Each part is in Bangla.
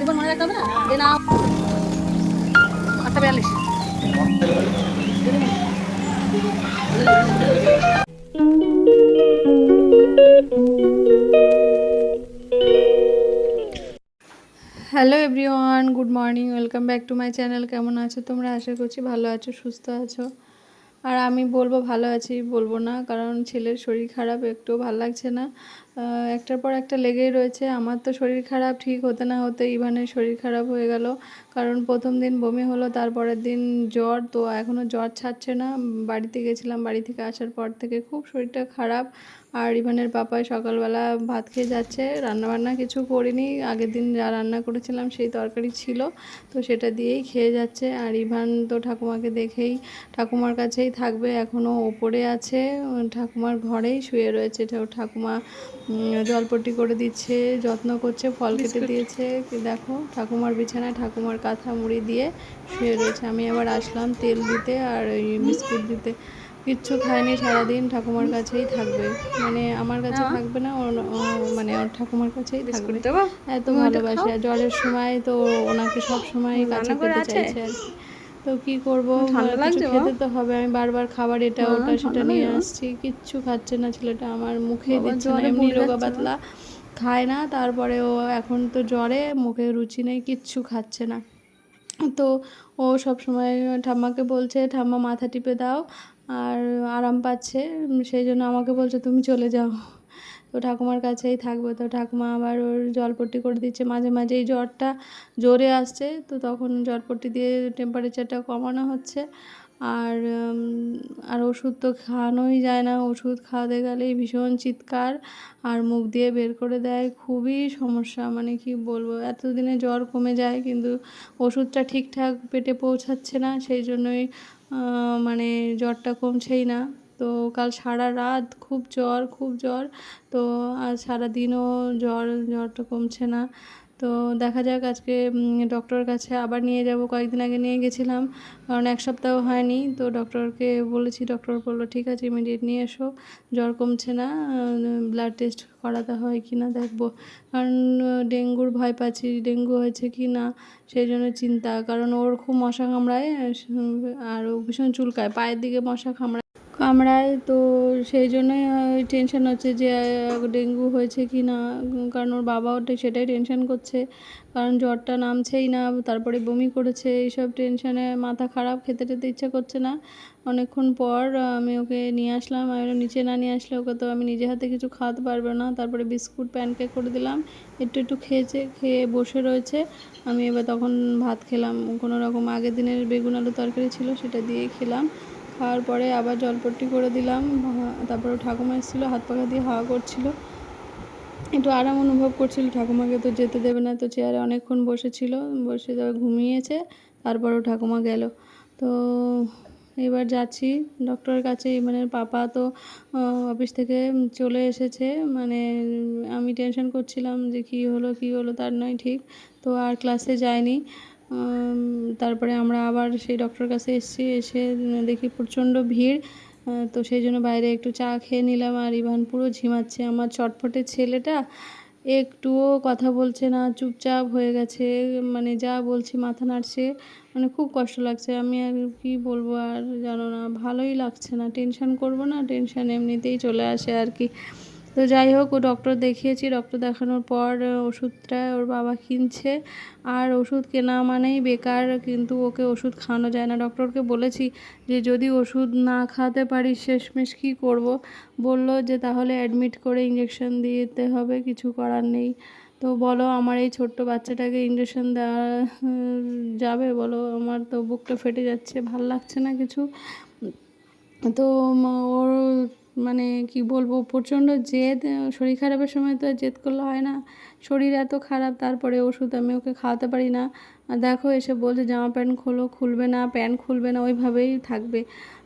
জীবন মনে hello everyone, good morning, welcome back to my channel. কেমন আছো তোমরা? আশা করছি ভালো আছো, সুস্থ আছো। আর আমি বলব ভালো আছি, বলব না। কারণ ছেলের শরীর খারাপ একটু ভালো লাগছে না। একটার পর একটা লেগেই রয়েছে। আমার তো শরীর খারাপ, ঠিক হতে না হতে ইভানের শরীর খারাপ হয়ে গেল। কারণ প্রথম দিন বমি হলো তারপরের দিন জ্বর তো এখনও জ্বর ছাড়ছে না। বাড়িতে গেছিলাম বাড়ি থেকে আসার পর থেকে খুব শরীরটা খারাপ। আর ইভানের পাপায় সকালবেলা ভাত খেয়ে যাচ্ছে। রান্নাবান্না কিছু করিনি। আগের দিন যা রান্না করেছিলাম সেই তরকারি ছিল তো সেটা দিয়েই খেয়ে যাচ্ছে। আর ইভান তো ঠাকুমাকে দেখেই ঠাকুমার কাছেই থাকবে এখনও ওপরে আছে। ঠাকুমার ঘরেই শুয়ে রয়েছে। ঠাকুমা জলপট্টি করে দিচ্ছে যত্ন করছে ফল কেটে দিয়েছে। কি দেখো ঠাকুমার বিছানায় ঠাকুমার কাঁথা মুড়ি দিয়ে শুয়ে রয়েছে। আমি আবার আসলাম তেল দিতে আর ওই বিস্কুট দিতে। কিচ্ছু খায়নি সারাদিন ঠাকুমার কাছেই থাকবে। মানে আমার কাছে থাকবে না ওর মানে ওর ঠাকুমার কাছেই থাকবে। এত ভালোবাসে। জ্বরের সময় তো ওনাকে সব সময় কাছে পেতে চাইছে আর কি। তো কি করব? খেতে তো হবে। আমি বারবার খাবার এটা ওটা সেটা নিয়ে আসছি। কিচ্ছু খাচ্ছে না ছেলেটা আমার মুখে দিচ্ছে না। এমনি রোগা পাতলা। খায় না তারপরে ও এখন তো জ্বরে মুখে রুচি নেই কিচ্ছু খাচ্ছে না। তো ও সব সময় ঠাম্মাকে বলছে, ঠাম্মা মাথা টিপে দাও আর আরাম পাচ্ছে। সেই জন্য আমাকে বলছে, তুমি চলে যাও। তো ঠাকুমার কাছেই থাকবে। তো ঠাকুমা আবার ওর জলপট্টি করে দিচ্ছে। মাঝে মাঝে এই জ্বরটা জোরে আসছে। তো তখন জলপট্টি দিয়ে টেম্পারেচারটা কমানো হচ্ছে। আর আর ওষুধ তো খাওয়ানোই যায় না। ওষুধ খাওয়াতে গেলেই ভীষণ চিৎকার আর মুখ দিয়ে বের করে দেয়। খুবই সমস্যা মানে কি বলব, এতদিনে জ্বর কমে যায় কিন্তু ওষুধটা ঠিকঠাক পেটে পৌঁছাচ্ছে না, সেই জন্যই মানে জ্বরটা কমছেই না। তো কাল সারা রাত খুব জ্বর খুব জ্বর। তো আজ সারাদিনও জ্বর, জ্বরটা কমছে না। তো দেখা যাক আজকে ডক্টরের কাছে আবার নিয়ে যাব। কয়েকদিন আগে নিয়ে গেছিলাম, কারণ এক সপ্তাহ হয়নি। তো ডক্টরকে বলেছি ডক্টর বলল, ঠিক আছে ইমিডিয়েট নিয়ে এসো। জ্বর কমছে না ব্লাড টেস্ট করাতে হয় কি না দেখব। কারণ ডেঙ্গুর ভয় পাচ্ছি, ডেঙ্গু হয়েছে কি না, সেই জন্য চিন্তা। কারণ ওর খুব মশা কামড়ায় আর ভীষণ চুলকায়, পায়ের দিকে মশা কামড়ায়। কামড়ায় তো সেই জন্যই টেনশন হচ্ছে যে ডেঙ্গু হয়েছে কি না কারণ ওর বাবাও সেটাই টেনশন করছে কারণ জ্বরটা নামছেই না তারপরে বমি করেছে এইসব টেনশনে মাথা খারাপ খেতে টেতে ইচ্ছা করছে না। অনেকক্ষণ পর আমি ওকে নিয়ে আসলাম বললাম, নিচে না নিয়ে আসলে ওকে তো আমি নিজে হাতে কিছু খাওয়াতে পারব না। তারপরে বিস্কুট প্যানকেক করে দিলাম একটু একটু খেয়েছে খেয়ে বসে রয়েছে। আমি এবার তখন ভাত খেলাম কোনো রকম আগের দিনের বেগুন আলু তরকারি ছিল সেটা দিয়ে খেলাম। খাওয়ার পরে আবার জলপট্টি করে দিলাম তারপরে ঠাকুমা এসেছিল, হাত পাখা দিয়ে হাওয়া করছিল। একটু আরাম অনুভব করছিল, ঠাকুমাকে তো যেতে দেবে না, তো চেয়ারে অনেকক্ষণ বসেছিল, বসে তারপর ঘুমিয়েছে, তারপরও ঠাকুমা গেল। তো এবার যাচ্ছি, ডক্টরের কাছে মানে পাপা তো অফিস থেকে চলে এসেছে মানে আমি টেনশন করছিলাম যে কী হলো কী হলো, তার নয় ঠিক, তো আর ক্লাসে যায়নি। তারপরে আমরা আবার সেই ডক্টরের কাছে এসেছি, এসে দেখি প্রচণ্ড ভিড়। তো সেই জন্য বাইরে একটু চা খেয়ে নিলাম আর ইভান পুরো ঝিমাচ্ছে। আমার চটপটে ছেলেটা একটুও কথা বলছে না, চুপচাপ হয়ে গেছে মানে যা বলছি মাথা নাড়ছে মানে খুব কষ্ট লাগছে। আমি আর কি বলব আর জানো না, ভালোই লাগছে না। টেনশন করব না, টেনশন এমনিতেই চলে আসে আর কি। তো যাই হোক, ও ডক্টর দেখিয়েছি। ডক্টর দেখানোর পর ওষুধটা ওর বাবা কিনছে। আর ওষুধ কেনা মানেই বেকার, কিন্তু ওকে ওষুধ খাওয়ানো যায় না। ডক্টরকে বলেছি যে, যদি ওষুধ না খাওয়াতে পারি শেষমেশ কী করব? বলল যে, তাহলে অ্যাডমিট করে ইঞ্জেকশন দিতে হবে, কিছু করার নেই। তো বলো, আমার এই ছোট্ট বাচ্চাটাকে ইঞ্জেকশন দেওয়া যাবে? বলো, আমার তো বুকটা ফেটে যাচ্ছে, ভালো লাগছে না কিছু। তো ওর মানে কি বলব, প্রচণ্ড জেদ, শরীর খারাপের সময় তো আর জেদ করলে হয় না। শরীর এত খারাপ, তারপরে ওষুধ আমি ওকে খাওয়াতে পারি না। দেখো এসে বলছে, জামা প্যান্ট খোলো, খুলবে না, প্যান্ট খুলবে না, ওইভাবেই থাকবে।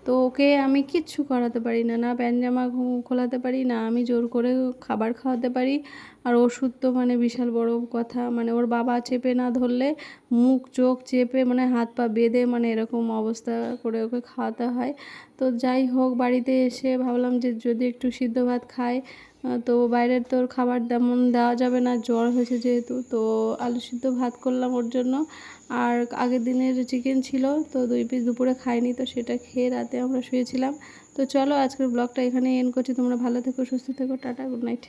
তো ওকে আমি কিচ্ছু করাতে পারি না না প্যান্ট জামা খোলাতে পারি, না আমি জোর করে খাবার খাওয়াতে পারি। আর ওষুধ তো মানে বিশাল বড় কথা মানে ওর বাবা চেপে না ধরলে, মুখ, চোখ চেপে মানে হাত পা বেঁধে মানে এরকম অবস্থা করে ওকে খাওয়াতে হয়। তো যাই হোক, বাড়িতে এসে ভাবলাম যে যদি একটু সিদ্ধ ভাত খায় তো বাইরের তোর খাবার তেমন দেওয়া যাবে না, জ্বর হয়েছে যেহেতু, তো আলু সিদ্ধ ভাত করলাম ওর জন্য। আর আগের দিনের চিকেন ছিল, তো দুই পিস দুপুরে খাইনি, তো সেটা খেয়ে রাতে আমরা শুয়েছিলাম। তো চলো আজকের ব্লগটা এখানেই এন করছি, তোমরা ভালো থেকো, সুস্থ থেকো, টাটা গুড নাইট